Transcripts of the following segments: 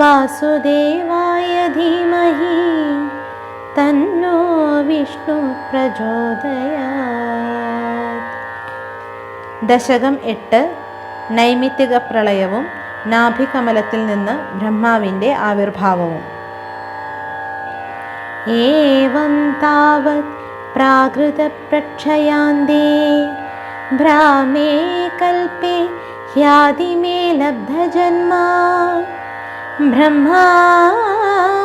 വാസുദേവായ ധീമഹി തന്നോ വിഷ്ണു പ്രചോദയാ ദശകം എട്ട് നൈമിത്തിക പ്രളയവും നാഭികമലത്തിൽ നിന്ന് ബ്രഹ്മാവിന്റെ ആവിർഭാവവും. ഏവം താവത് പ്രാകൃത പ്രക്ഷയാന്തേ ഭ്രാമേ കൽപ്പേ ഹ്യാതിമേ ലബ്ധജന്മാ ब्रह्मा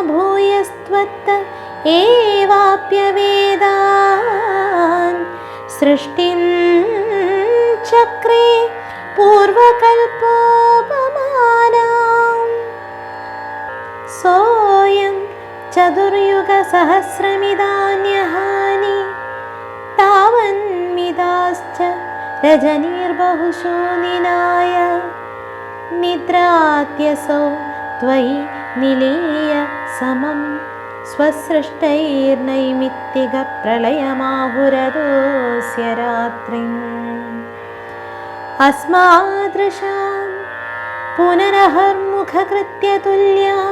भूयस्त्वत्त एवाप्यवेदान् सृष्टिं चक्रे पूर्वकल्पोपमानाम्। सोऽयं चतुर्युगसहस्रमिदान्यहानि तावन्मिदाश्च निनाय निद्रात्यसौ त्वयि निलीय समं स्वसृष्टैर्नैमित्तिकप्रलयमाहुरदोऽस्य रात्रिम् अस्मादृशां पुनरहर्मुखकृत्यतुल्यां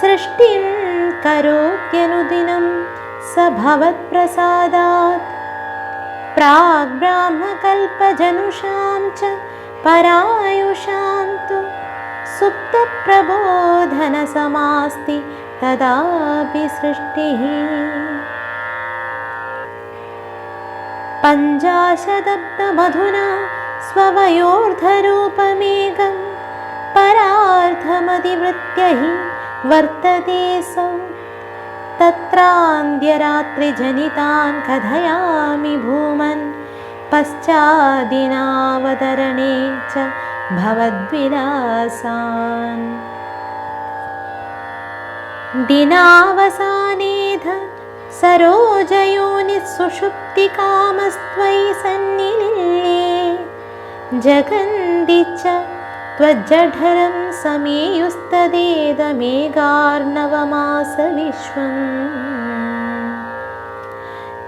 सृष्टिं करोत्यनुदिनं स भवत्प्रसादात्। प्राग्ब्राह्मकल्पजनुषां च परायुषां सुप्तप्रबोधनसमास्ति तदापि सृष्टिः। पञ्चाशदब्दमधुना स्ववयोर्धरूपमेकं परार्थमधिवृत्य हि वर्तते सौ। तत्रान्त्यरात्रिजनितान् कथयामि भूमन् पश्चादिनावतरणे च भवद्विलासान् दिनावसानेध सरोजयोनिः सुषुप्तिकामस्त्वयि सन्निलिल्ये जगन्ति च त्वज्जठरं समेयुस्तदेदमेघार्णवमासविश्वम्।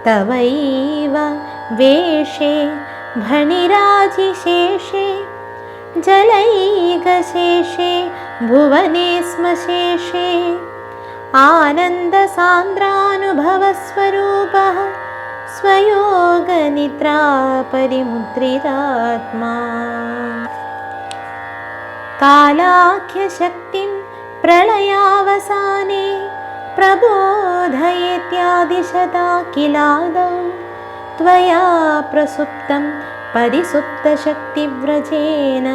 तवैव वेषे भणिराजिशेषे जलैकशेषे भुवने स्मशेषे। आनन्दसान्द्रानुभवस्वरूपः स्वयोगनिद्रापरिमुद्रितात्मा। कालाख्यशक्तिं प्रलयावसाने प्रबोधयेत्यादिशता किलादौ त्वया प्रसुप्तं परिसुप्तशक्तिव्रजेन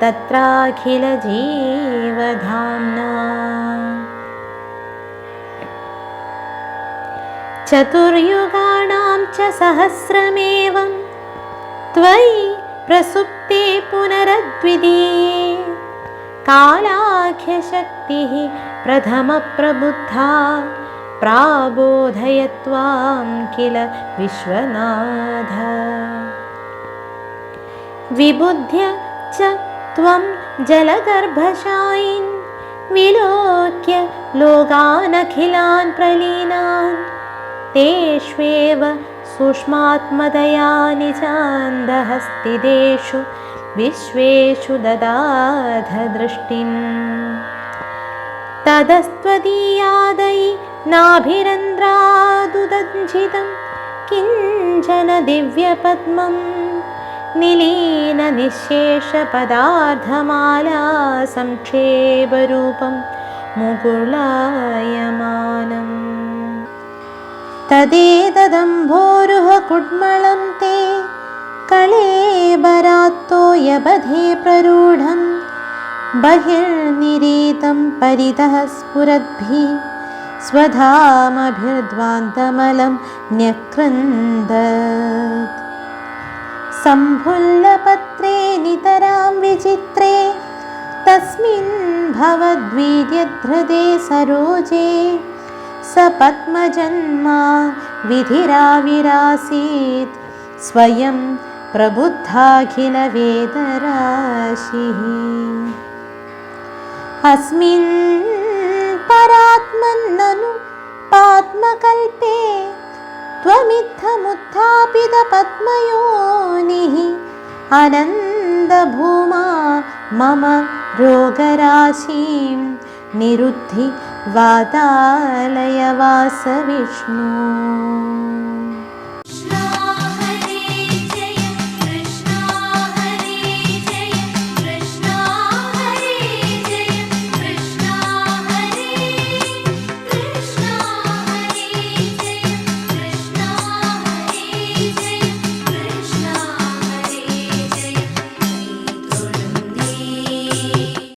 तत्राखिलजीवधाम्ना। चतुर्युगाणां च सहस्रमेवं त्वयि प्रसुप्ते पुनरद्वितीये कालाख्यशक्तिः प्रथमप्रबुद्धा प्राबोधयत्वां किल विश्वनाथ विबुध्य च त्वं जलगर्भशायिन् विलोक्य लोकानखिलान् प्रलीनान्। तेष्वेव सूक्ष्मात्मदया निचान्दहस्तिदेषु विश्वेषु ददाधदृष्टिम्। ततस्त्वदीयादयि नाभिरन्ध्रादुदञ्झितं किञ्चन दिव्यपद्मं निलीननिःशेषपदार्थमाला संक्षेपरूपं मुकुलायमानम् तदेतदम्भोरुहकुड्मलं ते कलेबरात्तो यबधे प्ररूढं बहिर्निरीतं परितः स्फुरद्भिः स्वधामभिर्ध्वान्तमलं न्यक्रन्दत् सम्भुल्लपत्रे नितरां विचित्रे तस्मिन् भवद्वीर्यधृदे सरोजे। स पद्मजन्मा विधिराविरासीत् स्वयं प्रबुद्धाखिलवेदराशिः। अस्मिन् परात्मन्ननु पात्मकल्पे त्वमित्थमुत्थापितपद्मयोनिः अनन्दभूमा मम रोगराशिं निरुद्धि वातालयवास विष्णु